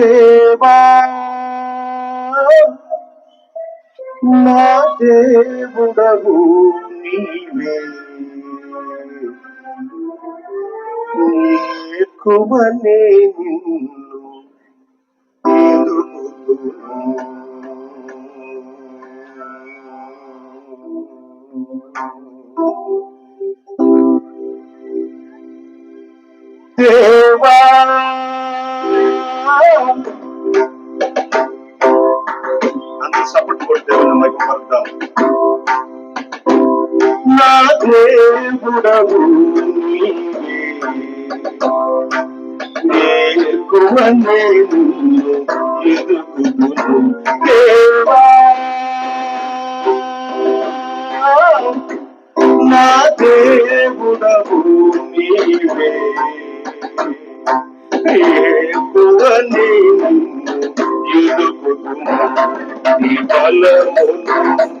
దేవా నా దేవుడవు నీవే ఎక్కువనే నిన్ను దేవుడవు నేర్కువనే ఎదుగుదును దేవా నా దేవుడవు నీవే ఎక్కువనే ఎదుగుదును నీ బలమును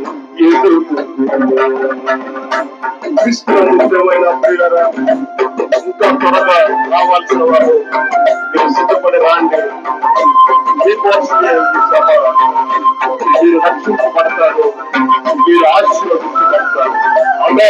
విశ్వమైన ప్రియులరా ఇంకా త్వరగా రావాల్సిన వారు మీరు సిద్ధపడి రాండి మీకోసమే సభ మీరు రక్షించబడతారు మీరు ఆశీర్వదించబడతారు అంటే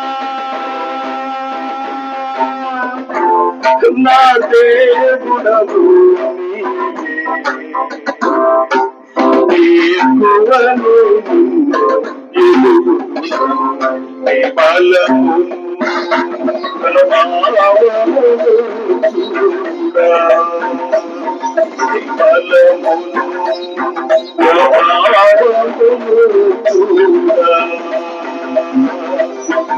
నా ప్రాణం నీరక్తలతో శరణన్నది నా